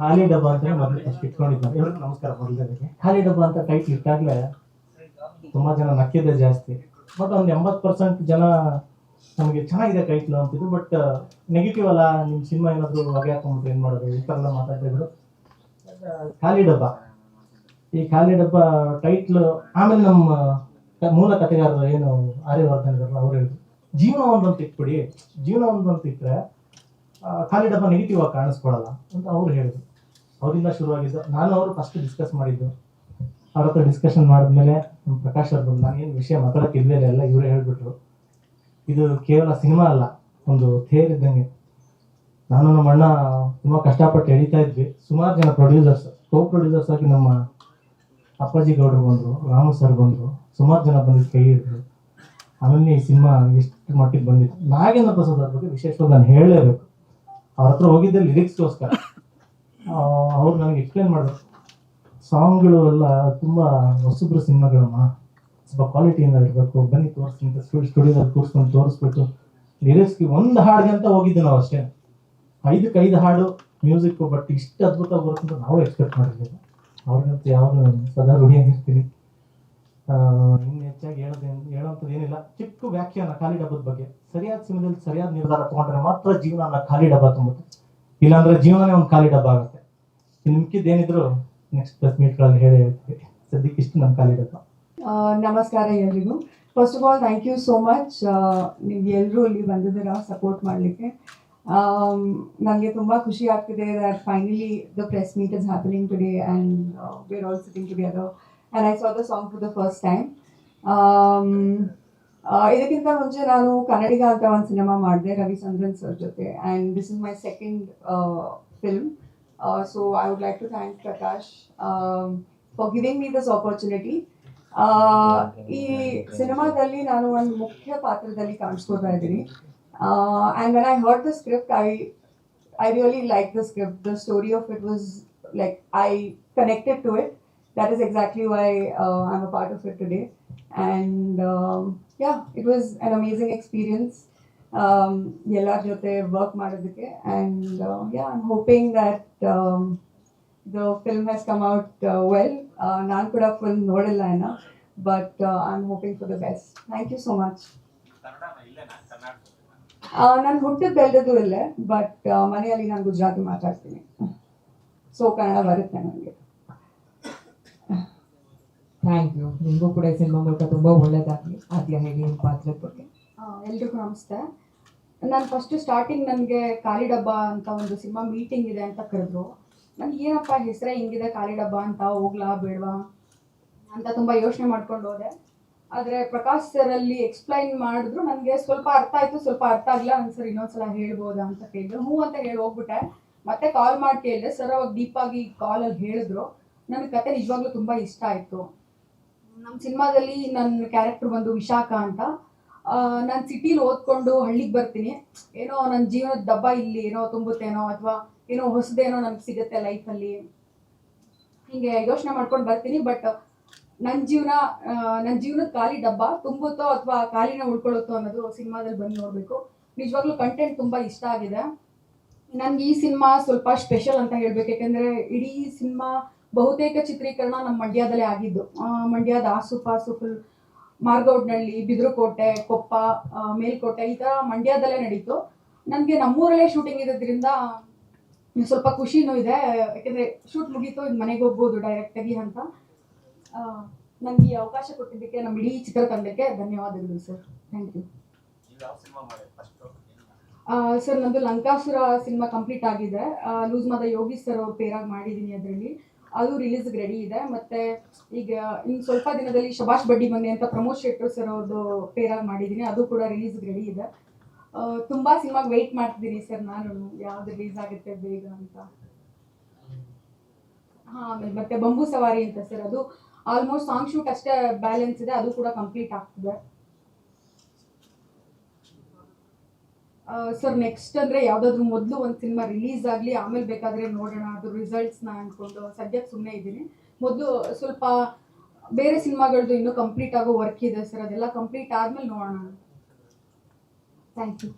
ಖಾಲಿ ಡಬ್ಬ ಅಂತ ಮೊದಲು ಫಸ್ಟ್ ಇಟ್ಕೊಂಡಿದ್ದಾರೆ. ಎಲ್ರಿಗೂ ನಮಸ್ಕಾರ ಮೊದಲಿಗೆ ಖಾಲಿ ಡಬ್ಬ ಅಂತ ಟೈಟ್ ಇಟ್ಟಾಗಲೇ ತುಂಬಾ ಜನ ನಕ್ಕಿದ್ದೆ ಜಾಸ್ತಿ. ಬಟ್ ಒಂದು ಎಂಬತ್ತು ಪರ್ಸೆಂಟ್ ಜನ ನಮಗೆ ಚೆನ್ನಾಗಿದೆ ಟೈಟ್ಲು ಅಂತಿದ್ರು. ಬಟ್ ನೆಗೆಟಿವ್ ಅಲ್ಲ ನಿಮ್ಮ ಸಿನಿಮಾ ಏನಾದ್ರು ಹೊಗೆ ಹಾಕೊಂಡ್ಬಿಟ್ಟು ಏನ್ ಮಾಡೋದು? ಈ ಥರ ಎಲ್ಲ ಮಾತಾಡ್ತಿದ್ರು. ಖಾಲಿ ಡಬ್ಬ. ಈ ಖಾಲಿ ಡಬ್ಬ ಟೈಟ್ಲು ಆಮೇಲೆ ನಮ್ಮ ಮೂಲ ಕಥೆಗಾರರು ಏನು ಆರ್ಯವರ್ಧನ್ ಅವ್ರು ಹೇಳಿದ್ರು. ಜೀವನ ಒಂದಂತ ಇಟ್ಬಿಡಿ. ಜೀವನ ಒಂದಂತ ಇಟ್ಟರೆ ಖಾಲಿ ಡಬ್ಬ ನೆಗೆಟಿವ್ ಆಗಿ ಕಾಣಿಸ್ಕೊಳಲ್ಲ ಅಂತ ಅವ್ರು ಹೇಳಿದ್ರು. ಅವರಿಂದ ಶುರುವಾಗಿದ್ದು, ನಾನು ಅವರು ಫಸ್ಟ್ ಡಿಸ್ಕಸ್ ಮಾಡಿದ್ದು. ಅವ್ರ ಹತ್ರ ಡಿಸ್ಕಷನ್ ಮಾಡಿದ್ಮೇಲೆ ಪ್ರಕಾಶ್ ಅವ್ರು ಬಂದು ನಾನೇನು ವಿಷಯ ಮಾತಾಡಕ್ಕೆ ಇಲ್ಲೇ, ಎಲ್ಲ ಇವರೇ ಹೇಳ್ಬಿಟ್ರು. ಇದು ಕೇವಲ ಸಿನಿಮಾ ಅಲ್ಲ, ಒಂದು ಥೇರ್ ಇದ್ದಂಗೆ. ನಾನು ನಮ್ಮ ಅಣ್ಣ ತುಂಬ ಕಷ್ಟಪಟ್ಟು ಎಳಿತಾ ಇದ್ವಿ. ಸುಮಾರು ಜನ ಪ್ರೊಡ್ಯೂಸರ್ಸ್ ಕೋ ಪ್ರೊಡ್ಯೂಸರ್ಸ್ ಆಗಿ ನಮ್ಮ ಅಪ್ಪಾಜಿ ಗೌಡ್ರು ಬಂದರು, ರಾಮು ಸರ್ ಬಂದರು, ಸುಮಾರು ಜನ ಬಂದಿದ್ದು ಕೈ ಹಿಡಿದ್ರು. ಆಮೇಲೆ ಈ ಸಿನಿಮಾ ಎಷ್ಟು ಮಟ್ಟಿಗೆ ಬಂದಿತ್ತು? ನಾಗೇಂದ್ರ ಪ್ರಸಾದ್ ಅವ್ರ ಬಗ್ಗೆ ವಿಶೇಷವಾಗಿ ನಾನು ಹೇಳಲೇಬೇಕು. ಅವ್ರ ಹತ್ರ ಹೋಗಿದ್ದೆ ಲಿರಿಕ್ಸ್ಗೋಸ್ಕರ ಅವ್ರು ನನಗೆ ಎಕ್ಸ್ಪ್ಲೇನ್ ಮಾಡಿದ್ರು. ಸಾಂಗ್ಗಳು ಎಲ್ಲ ತುಂಬ ಹೊಸಬ್ರು ಸಿನಿಮಾಗಳಮ್ಮ. ಸ್ವಲ್ಪ ಕ್ವಾಲಿಟಿಯಿಂದ ಇರಬೇಕು. ಬನ್ನಿ ತೋರಿಸ್ತೀನಿ ಅಂತ ಸ್ಟುಡಿಯೋದಲ್ಲಿ ಕೂರಿಸ್ಕೊಂಡು ತೋರಿಸ್ಬಿಟ್ಟು ಲಿರಿಕ್ಸ್ಗೆ ಒಂದು ಹಾಡಿಗೆ ಅಂತ ಹೋಗಿದ್ದೆ ನಾವು ಅಷ್ಟೇ. ಐದಕ್ಕೆ ಐದು ಹಾಡು ಮ್ಯೂಸಿಕ್ ಬಟ್ ಇಷ್ಟು ಅದ್ಭುತ ಬರುತ್ತೆ ಅಂತ ನಾವು ಎಕ್ಸ್ಪೆಕ್ಟ್ ಮಾಡಿರ್ಲಿಲ್ಲ ಅವ್ರಿಗಂತ ಯಾವಾಗ ಸದಾ ರೂಢಿಯಾಗಿರ್ತೀನಿ ಇನ್ನು ಹೆಚ್ಚಾಗಿ ಹೇಳೋದೇನು ಹೇಳೋಂಥದ್ದು ಏನಿಲ್ಲ. ಚಿಕ್ಕ ವ್ಯಾಖ್ಯಾನ ಖಾಲಿ ಡಬ್ಬದ ಬಗ್ಗೆ. ಸರಿಯಾದ ಸಮಯದಲ್ಲಿ ಸರಿಯಾದ ನಿರ್ಧಾರ ತಗೊಂಡ್ರೆ ಮಾತ್ರ ಜೀವನ ಖಾಲಿ ಡಬ್ಬ ತುಂಬುತ್ತೆ ಇಲ್ಲಾಂದ್ರೆ ಜೀವನನೇ ಒಂದು ಖಾಲಿ ಡಬ್ಬ ಆಗುತ್ತೆ. ಮಿಕ್ಕಿದ್ದೇನಿದ್ರು ನೆಕ್ಸ್ಟ್ ಪ್ರೆಸ್ ಮೀಟ್ಗಳಲ್ಲಿ ಹೇಳಿ ಸದ್ಯಕ್ಕೆ ಇಷ್ಟು ನಮ್ಮ ನಮಸ್ಕಾರ ಎಲ್ರಿಗೂ. First of all thank you so much ನೀವು ಎಲ್ಲರೂ ಇಲ್ಲಿ ಬಂದಿದ್ದೀರಾ ಸಪೋರ್ಟ್ ಮಾಡಲಿಕ್ಕೆ. ನನಗೆ ತುಂಬ ಖುಷಿ ಆಗ್ತಿದೆ that finally the press meet is happening today and we're all sitting together and I saw the song for the first time ಇದಕ್ಕಿಂತ ಮುಂಚೆ ನಾನು ಕನ್ನಡಿಗ ಅಂತ ಒಂದು ಸಿನಿಮಾ ಮಾಡಿದೆ, ರವಿಚಂದ್ರನ್ ಸರ್ ಜೊತೆ. And this is my second film So I would like to thank Prakash for giving me this opportunity ah, ಈ ಸಿನಿಮಾದಲ್ಲಿ ನಾನು ಒಂದು ಮುಖ್ಯ ಪಾತ್ರದಲ್ಲಿ ಕಾಣಿಸ್ಕೊತಾ ಇದ್ದೀನಿ and when I heard the script I I really like the script the story of it was like I connected to it that is exactly why uh, I'm a part of it today. And um, yeah, it was an amazing experience. Um, ಎಲ್ಲರ ಜೊತೆ work ಮಾಡೋದಕ್ಕೆ and yeah I'm hoping that the film has come out well ನಾನು ಕೂಡ full ನೋಡಿಲ್ಲ ಇನ್ನ but I am hoping for the best thank you so much ನಾನು ಹುಟ್ಟಿದ ಬೆಳೆದದ್ದು ಇಲ್ಲೇ ಬಟ್ ಮನೆಯಲ್ಲಿ ನಾನು ಗುಜರಾತಿ ಮಾತಾಡ್ತೀನಿ. ಸೊ ಕನ್ನಡ ಬರುತ್ತೆ ನನಗೆ. ಥ್ಯಾಂಕ್ ಯು ನಿಮಗೂ ಕೂಡ ಈ ಸಿನಿಮಾ ಮೂಲಕ ತುಂಬ ಒಳ್ಳೇದಾಗಲಿ. ಆದ್ಯ ಹೇಗೆ ನಿಮ್ಮ ಪಾತ್ರದ ಬಗ್ಗೆ. ಎಲ್ರಿಗೂ ನಮಸ್ತೆ. ನಾನು ಫಸ್ಟ್ ಸ್ಟಾರ್ಟಿಂಗ್ ನನಗೆ ಖಾಲಿ ಡಬ್ಬ ಅಂತ ಒಂದು ಸಿನಿಮಾ ಮೀಟಿಂಗ್ ಇದೆ ಅಂತ ಕರೆದ್ರು. ನನಗೆ ಏನಪ್ಪ ಹೆಸರೇ ಹಿಂಗಿದೆ ಖಾಲಿ ಡಬ್ಬ ಅಂತ, ಹೋಗ್ಲಾ ಬೇಡವಾ ಅಂತ ತುಂಬ ಯೋಚನೆ ಮಾಡ್ಕೊಂಡು ಹೋದೆ. ಆದರೆ ಪ್ರಕಾಶ್ ಅಲ್ಲಿ ಎಕ್ಸ್ಪ್ಲೈನ್ ಮಾಡಿದ್ರು, ನನಗೆ ಸ್ವಲ್ಪ ಅರ್ಥ ಆಯಿತು, ಸ್ವಲ್ಪ ಅರ್ಥ ಆಗಿಲ್ಲ ನಾನು ಸರ್ ಇನ್ನೊಂದ್ಸಲ ಹೇಳ್ಬೋದಾ ಅಂತ ಕೇಳಿದ್ರು. ಹ್ಞೂ ಅಂತ ಹೇಳಿ ಹೋಗ್ಬಿಟ್ಟೆ. ಮತ್ತೆ ಕಾಲ್ ಮಾಡಿ ಕೇಳಿದೆ ಸರ್ ಅವಾಗ ಡೀಪಾಗಿ ಕಾಲಲ್ಲಿ ಹೇಳಿದ್ರು. ನನಗೆ ಕತೆ ನಿಜವಾಗ್ಲೂ ತುಂಬ ಇಷ್ಟ ಆಯಿತು. ನಮ್ಮ ಸಿನಿಮಾದಲ್ಲಿ ನನ್ನ ಕ್ಯಾರೆಕ್ಟರ್ ಬಂದು ವಿಶಾಖ ಅಂತ. ನಾನು ಸಿಟಿಲಿ ಓದ್ಕೊಂಡು ಹಳ್ಳಿಗೆ ಬರ್ತೀನಿ. ಏನೋ ನನ್ನ ಜೀವನದ ಡಬ್ಬ ಇಲ್ಲಿ ಏನೋ ತುಂಬುತ್ತೇನೋ ಅಥವಾ ಏನೋ ಹೊಸದೇನೋ ನನಗೆ ಸಿಗುತ್ತೆ ಲೈಫಲ್ಲಿ ಹೀಗೆ ಯೋಚನೆ ಮಾಡ್ಕೊಂಡು ಬರ್ತೀನಿ ಬಟ್ ನನ್ನ ಜೀವನ ನನ್ನ ಜೀವನದ ಖಾಲಿ ಡಬ್ಬ ತುಂಬುತ್ತೋ ಅಥವಾ ಖಾಲಿನ ಉಳ್ಕೊಳ್ಳುತ್ತೋ ಅನ್ನೋದು ಸಿನಿಮಾದಲ್ಲಿ ಬಂದು ನೋಡಬೇಕು. ನಿಜವಾಗ್ಲೂ ಕಂಟೆಂಟ್ ತುಂಬ ಇಷ್ಟ ಆಗಿದೆ. ನನಗೆ ಈ ಸಿನಿಮಾ ಸ್ವಲ್ಪ ಸ್ಪೆಷಲ್ ಅಂತ ಹೇಳ್ಬೇಕು, ಯಾಕೆಂದರೆ ಇಡೀ ಸಿನಿಮಾ ಬಹುತೇಕ ಚಿತ್ರೀಕರಣ ನಮ್ಮ ಮಂಡ್ಯದಲ್ಲೇ ಆಗಿದ್ದು. ಮಂಡ್ಯದ ಆಸುಪಾಸು ಫುಲ್ ಮಾರ್ಗೌಡ್ನಳ್ಳಿ ಬಿದ್ರುಕೋಟೆ ಕೊಪ್ಪ ಮೇಲ್ಕೋಟೆ ಈ ಥರ ಮಂಡ್ಯದಲ್ಲೇ ನಡೀತು. ನನಗೆ ನಮ್ಮೂರಲ್ಲೇ ಶೂಟಿಂಗ್ ಇರೋದ್ರಿಂದ ಸ್ವಲ್ಪ ಖುಷಿನೂ ಇದೆ. ಯಾಕೆಂದರೆ ಶೂಟ್ ಮುಗೀತು ಇದು ಮನೆಗೆ ಹೋಗ್ಬೋದು ಡೈರೆಕ್ಟಾಗಿ ಅಂತ. ನನಗೆ ಈ ಅವಕಾಶ ಕೊಟ್ಟಿದ್ದಕ್ಕೆ ನಮ್ಮ ಇಡೀ ಚಿತ್ರತಂಡಕ್ಕೆ ಧನ್ಯವಾದಗಳು ಸರ್. ಥ್ಯಾಂಕ್ ಯು ಸರ್ ನಂದು ಲಂಕಾಸುರ ಸಿನಿಮಾ ಕಂಪ್ಲೀಟ್ ಆಗಿದೆ. ಲೂಸ್ ಮಾದ ಯೋಗಿ ಸರ್ ಅವ್ರ ಪೇರಾಗಿ ಮಾಡಿದ್ದೀನಿ ಅದರಲ್ಲಿ. ಅದು ರಿಲೀಸ್ ರೆಡಿ ಇದೆ. ಮತ್ತೆ ಈಗ ಇನ್ನು ಸ್ವಲ್ಪ ದಿನದಲ್ಲಿ ಶಬಾಷ್ ಬಡ್ಡಿ ಮನೆ ಅಂತ ಪ್ರಮೋದ್ ಶೆಟ್ಟರ್ ಸರ್ ಅವ್ರದ್ದು ಪೇರಾಗಿ ಮಾಡಿದ್ದೀನಿ ಅದು ಕೂಡ ರಿಲೀಸ್ ರೆಡಿ ಇದೆ. ತುಂಬಾ ಸಿನಿಮಾಗೆ ವೆಯ್ಟ್ ಮಾಡ್ತಿದ್ದೀನಿ ಸರ್ ನಾನು. ಯಾವ್ದು ರಿಲೀಸ್ ಆಗುತ್ತೆ ಬೇಗ ಅಂತ. ಹಾ ಮತ್ತೆ ಬಂಬೂ ಸವಾರಿ ಅಂತ ಸರ್ ಅದು. ಆಲ್ಮೋಸ್ಟ್ ಸಾಂಗ್ ಶೂಟ್ ಅಷ್ಟೇ ಬ್ಯಾಲೆನ್ಸ್ ಇದೆ. ಅದು ಕೂಡ ಕಂಪ್ಲೀಟ್ ಆಗ್ತಿದೆ. ಸರ್ ನೆಕ್ಸ್ಟ್ ಅಂದ್ರೆ ಯಾವ್ದಾದ್ರು ಮೊದಲು ಒಂದು ಸಿನಿಮಾ ರಿಲೀಸ್ ಆಗಲಿ, ಆಮೇಲೆ ಬೇಕಾದ್ರೆ ನೋಡೋಣ, ಅದು ರಿಸಲ್ಟ್ಸ್ನ ಅನ್ಕೊಂಡು ಸದ್ಯಕ್ಕೆ ಸುಮ್ಮನೆ ಇದ್ದೀನಿ. ಮೊದಲು ಸ್ವಲ್ಪ ಬೇರೆ ಸಿನಿಮಾಗಳದ್ದು ಇನ್ನೂ ಕಂಪ್ಲೀಟ್ ಆಗೋ ವರ್ಕ್ ಇದೆ ಸರ್ ಅದೆಲ್ಲ ಕಂಪ್ಲೀಟ್ ಆದ್ಮೇಲೆ ನೋಡೋಣ. Thank you